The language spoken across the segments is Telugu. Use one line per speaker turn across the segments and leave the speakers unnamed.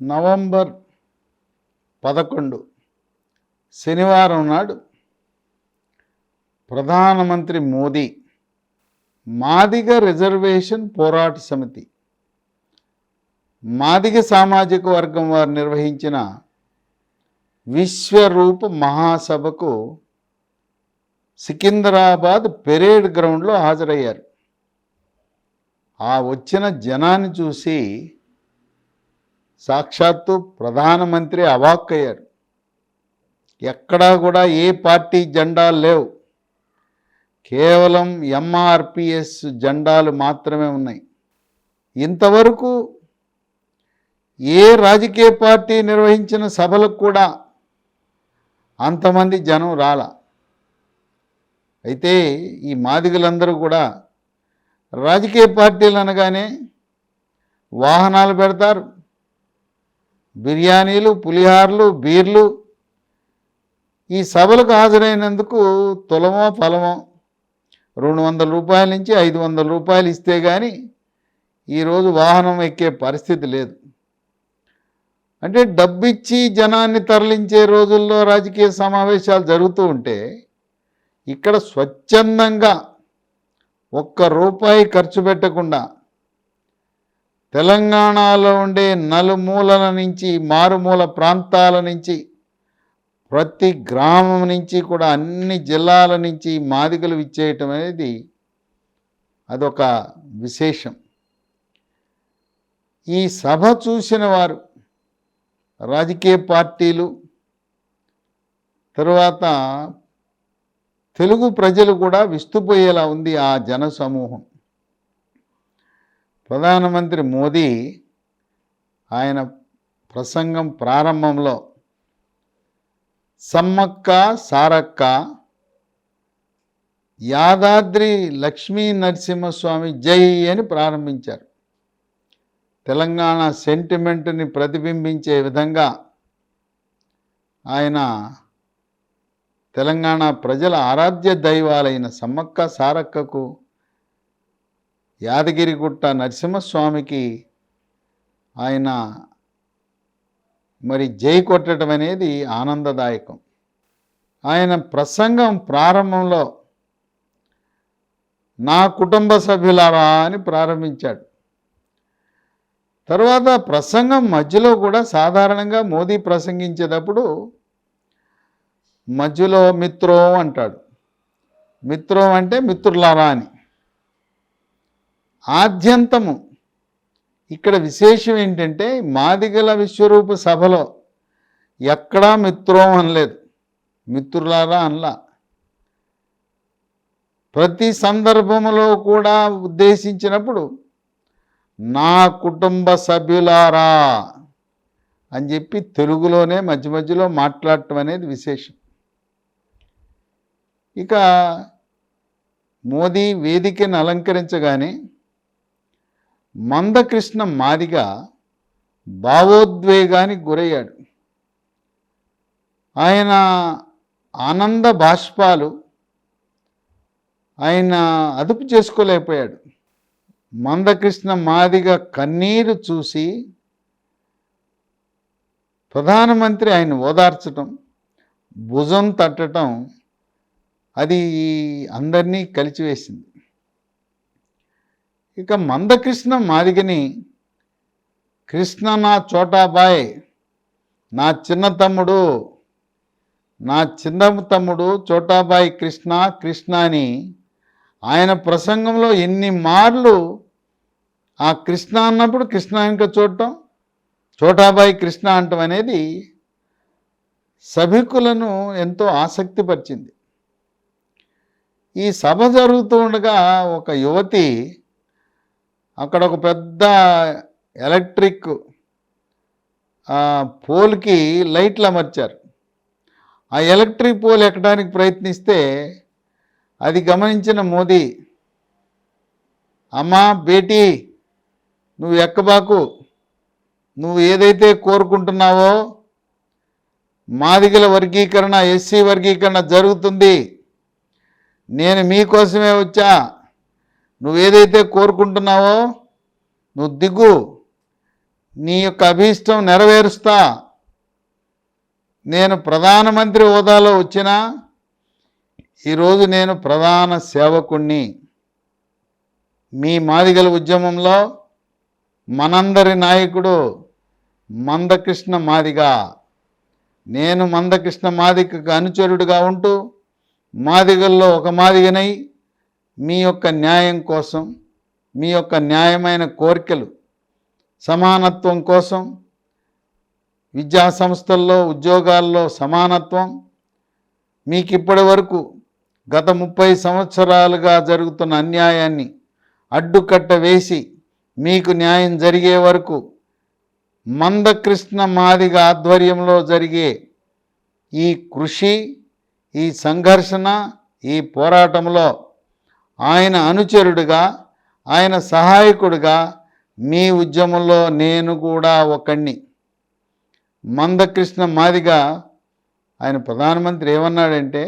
నవంబర్ పదకొండు శనివారం నాడు ప్రధానమంత్రి మోదీ మాదిగ రిజర్వేషన్ పోరాట సమితి మాదిగ సామాజిక వర్గం వారు నిర్వహించిన విశ్వరూప మహాసభకు సికింద్రాబాద్ పెరేడ్ గ్రౌండ్లో హాజరయ్యారు. ఆ వచ్చిన జనాన్ని చూసి సాక్షాత్తు ప్రధానమంత్రి అవాక్కయ్యారు ఎక్కడా కూడా ఏ పార్టీ జెండాలు లేవు. కేవలం ఎంఆర్పిఎస్ జెండాలు మాత్రమే ఉన్నాయి. ఇంతవరకు ఏ రాజకీయ పార్టీ నిర్వహించిన సభలకు కూడా అంతమంది జనం రాల. అయితే ఈ మాదిగలందరూ కూడా రాజకీయ పార్టీలు అనగానే వాహనాలు పెడతారు బిర్యానీలు పులిహార్లు బీర్లు ఈ సభలకు హాజరైనందుకు తులమో ఫలమో రెండు వందల రూపాయల నుంచి ఐదు వందల రూపాయలు ఇస్తే కానీ ఈరోజు వాహనం ఎక్కే పరిస్థితి లేదు. అంటే డబ్బిచ్చి జనాన్ని తరలించే రోజుల్లో రాజకీయ సమావేశాలు జరుగుతూ ఉంటే ఇక్కడ స్వచ్ఛందంగా ఒక్క రూపాయి ఖర్చు పెట్టకుండా తెలంగాణలో ఉండే నలుమూలల నుంచి మారుమూల ప్రాంతాల నుంచి ప్రతి గ్రామం నుంచి కూడా అన్ని జిల్లాల నుంచి మాదిగలు ఇచ్చేయటం అనేది అదొక విశేషం. ఈ సభ చూసిన వారు రాజకీయ పార్టీలు తరువాత తెలుగు ప్రజలు కూడా విస్తుపోయేలా ఉంది ఆ జన సమూహం ప్రధానమంత్రి మోదీ ఆయన ప్రసంగం ప్రారంభంలో సమ్మక్క సారక్క యాదాద్రి లక్ష్మీ నరసింహస్వామి జై అని ప్రారంభించారు. తెలంగాణ సెంటిమెంట్ని ప్రతిబింబించే విధంగా ఆయన తెలంగాణ ప్రజల ఆరాధ్య దైవాలైన సమ్మక్క సారక్కకు యాదగిరిగుట్ట నరసింహస్వామికి ఆయన మరి జై కొట్టడం అనేది ఆనందదాయకం. ఆయన ప్రసంగం ప్రారంభంలో నా కుటుంబ సభ్యులారా అని ప్రారంభించాడు. తర్వాత ప్రసంగం మధ్యలో కూడా సాధారణంగా మోదీ ప్రసంగించేటప్పుడు మధ్యలో మిత్రం అంటాడు. మిత్రం అంటే మిత్రులారా అని. ఆద్యంతము. ఇక్కడ విశేషం ఏంటంటే మాదిగల విశ్వరూప సభలో ఎక్కడా మిత్రం అనలేదు. మిత్రులారా అనలా. ప్రతి సందర్భంలో కూడా ఉద్దేశించినప్పుడు నా కుటుంబ సభ్యులారా అని చెప్పి తెలుగులోనే మధ్య మధ్యలో మాట్లాడటం అనేది విశేషం. ఇక మోదీ వేదికను అలంకరించగానే మందకృష్ణ మాదిగా భావోద్వేగానికి గురయ్యాడు. ఆయన ఆనంద బాష్పాలు ఆయన అదుపు చేసుకోలేకపోయాడు. మందకృష్ణ మాదిగ కన్నీరు చూసి ప్రధానమంత్రి ఆయన ఓదార్చటం భుజం తట్టడం అది అందరినీ కలిచివేసింది. ఇక మందకృష్ణ మాదిగని కృష్ణ నా చోటాబాయ్ నా చిన్న తమ్ముడు నా చిన్న తమ్ముడు చోటాబాయి కృష్ణ కృష్ణ అని ఆయన ప్రసంగంలో ఎన్ని మార్లు ఆ కృష్ణ అన్నప్పుడు కృష్ణ ఇంకా చూడటం చోటాబాయి కృష్ణ అంటం అనేది సభికులను ఎంతో ఆసక్తిపరిచింది. ఈ సభ జరుగుతూ ఉండగా ఒక యువతి అక్కడ ఒక పెద్ద ఎలక్ట్రిక్ పోల్కి లైట్లు అమర్చారు. ఆ ఎలక్ట్రిక్ పోల్ ఎక్కడానికి ప్రయత్నిస్తే అది గమనించిన మోదీ అమ్మా బేటీ నువ్వు ఎక్కబాకు. నువ్వు ఏదైతే కోరుకుంటున్నావో మాదిగల వర్గీకరణ ఎస్సీ వర్గీకరణ జరుగుతుంది. నేను మీకోసమే వచ్చా. నువ్వు ఏదైతే కోరుకుంటున్నావో నువ్వు దిగు. నీ యొక్క అభీష్టం నెరవేరుస్తా. నేను ప్రధానమంత్రి హోదాలో వచ్చినా ఈరోజు నేను ప్రధాన సేవకుణ్ణి. మీ మాదిగల ఉద్యమంలో మనందరి నాయకుడు మందకృష్ణ మాదిగ. నేను మందకృష్ణ మాదిగకు అనుచరుడుగా ఉంటూ మాదిగల్లో ఒక మాదిగనై మీ యొక్క న్యాయం కోసం మీ యొక్క న్యాయమైన కోరికలు సమానత్వం కోసం విద్యా సంస్థల్లో ఉద్యోగాల్లో సమానత్వం. మీకు ఇప్పటి వరకు గత ముప్పై సంవత్సరాలుగా జరుగుతున్న అన్యాయాన్ని అడ్డుకట్ట వేసి మీకు న్యాయం జరిగే వరకు మందకృష్ణ మాదిగ ఆధ్వర్యంలో జరిగే ఈ కృషి ఈ సంఘర్షణ ఈ పోరాటంలో ఆయన అనుచరుడుగా ఆయన సహాయకుడిగా మీ ఉద్యమంలో నేను కూడా ఒకణ్ణి మందకృష్ణ మాదిగా ఆయన ప్రధానమంత్రి ఏమన్నాడంటే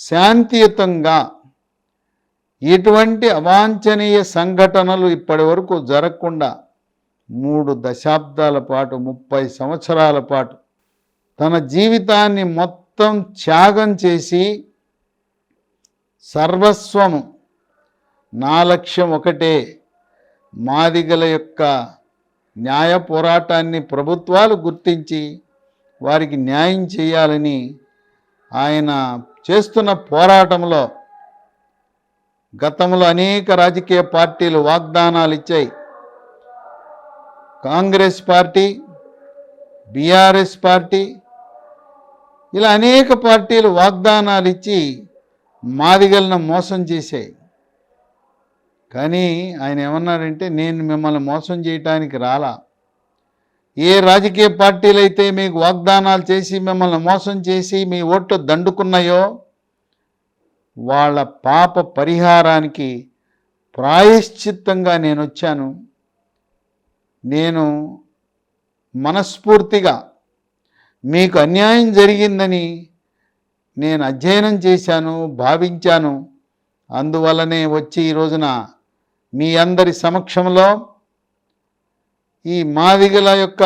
శాంతియుతంగా ఎటువంటి అవాంఛనీయ సంఘటనలు ఇప్పటి వరకు జరగకుండా మూడు దశాబ్దాల పాటు ముప్పై సంవత్సరాల పాటు తన జీవితాన్ని మొత్తం త్యాగం చేసి సర్వస్వము నా లక్ష్యం ఒకటే. మాదిగల యొక్క న్యాయ పోరాటాన్ని ప్రభుత్వాలు గుర్తించి వారికి న్యాయం చేయాలని ఆయన చేస్తున్న పోరాటంలో గతంలో అనేక రాజకీయ పార్టీలు వాగ్దానాలు ఇచ్చాయి. కాంగ్రెస్ పార్టీ బీఆర్ఎస్ పార్టీ ఇలా అనేక పార్టీలు వాగ్దానాలు ఇచ్చి మాదిగలను మోసం చేశాయి. కానీ ఆయన ఏమన్నారంటే నేను మిమ్మల్ని మోసం చేయటానికి రాలా. ఏ రాజకీయ పార్టీలు అయితే మీకు వాగ్దానాలు చేసి మిమ్మల్ని మోసం చేసి మీ ఓట్లు దండుకున్నాయో వాళ్ళ పాప పరిహారానికి ప్రాయశ్చిత్తంగా నేను వచ్చాను. నేను మనస్ఫూర్తిగా మీకు అన్యాయం జరిగిందని నేను అధ్యయనం చేశాను భావించాను. అందువల్లనే వచ్చి ఈ రోజున మీ అందరి సమక్షంలో ఈ మాదిగల యొక్క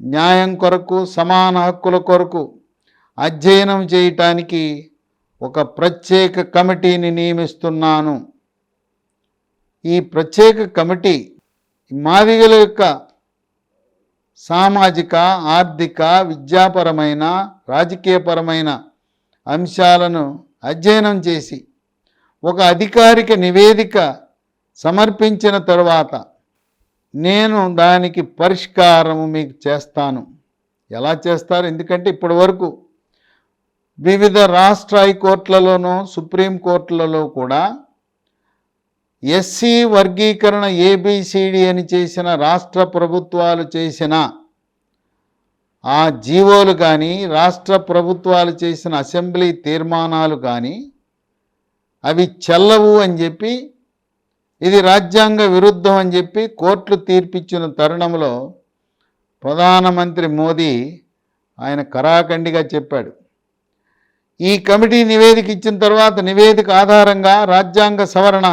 న్యాయం కొరకు సమాన హక్కుల కొరకు అధ్యయనం చేయటానికి ఒక ప్రత్యేక కమిటీని నియమిస్తున్నాను. ఈ ప్రత్యేక కమిటీ మాదిగల యొక్క సామాజిక ఆర్థిక విద్యాపరమైన రాజకీయపరమైన అంశాలను అధ్యయనం చేసి ఒక అధికారిక నివేదిక సమర్పించిన తరువాత నేను దానికి పరిష్కారము మీకు చేస్తాను. ఎలా చేస్తారు? ఎందుకంటే ఇప్పటి వరకు వివిధ రాష్ట్ర హైకోర్టులలోనూ సుప్రీంకోర్టులలో కూడా ఎస్సీ వర్గీకరణ ఏబిసిడి అని చేసిన రాష్ట్ర ప్రభుత్వాలు చేసిన ఆ జీవోలు కానీ రాష్ట్ర ప్రభుత్వాలు చేసిన అసెంబ్లీ తీర్మానాలు కానీ అవి చెల్లవు అని చెప్పి ఇది రాజ్యాంగ విరుద్ధం అని చెప్పి కోర్టులు తీర్పిచ్చిన తరుణంలో ప్రధానమంత్రి మోదీ ఆయన కరాఖండిగా చెప్పాడు. ఈ కమిటీ నివేదిక ఇచ్చిన తర్వాత నివేదిక ఆధారంగా రాజ్యాంగ సవరణ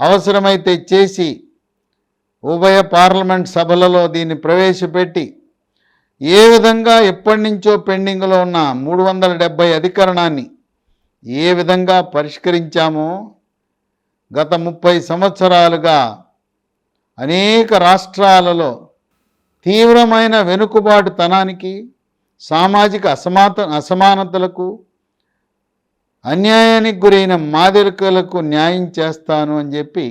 అవసరమైతే చేసి ఉభయ పార్లమెంట్ సభలలో దీన్ని ప్రవేశపెట్టి ఏ విధంగా ఎప్పటి నుంచో పెండింగ్లో ఉన్న మూడు వందల డెబ్భై అధికరణాన్ని ఏ విధంగా పరిష్కరించామో గత ముప్పై సంవత్సరాలుగా అనేక రాష్ట్రాలలో తీవ్రమైన వెనుకబాటుతనానికి సామాజిక అసమాత అసమానతలకు అన్యాయానికి గురైన మాదిరికలకు న్యాయం చేస్తాను అని చెప్పి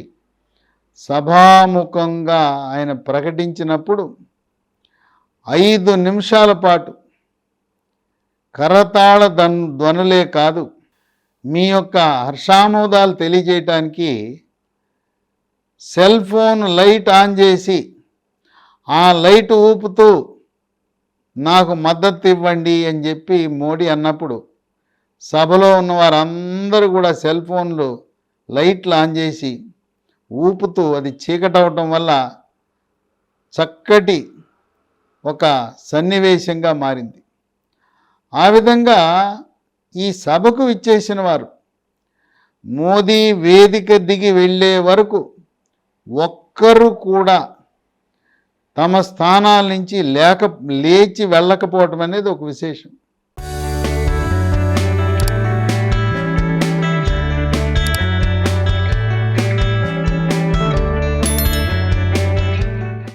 సభాముఖంగా ఆయన ప్రకటించినప్పుడు ఐదు నిమిషాల పాటు. కరతాళ దన్ ధ్వనులే కాదు. మీ యొక్క హర్షామోదాలు తెలియజేయటానికి సెల్ ఫోన్ లైట్ ఆన్ చేసి ఆ లైట్ ఊపుతూ నాకు మద్దతు ఇవ్వండి అని చెప్పి మోడీ అన్నప్పుడు సభలో ఉన్న వారందరూ కూడా సెల్ ఫోన్లు లైట్లు ఆన్ చేసి ఊపుతూ అది చీకటవటం వల్ల చక్కటి ఒక సన్నివేశంగా మారింది. ఆ విధంగా ఈ సభకు ఇచ్చేసిన వారు మోదీ వేదిక దిగి వెళ్ళే వరకు ఒక్కరు కూడా తమ స్థానాల నుంచి లేక లేచి వెళ్ళకపోవటం అనేది ఒక విశేషం.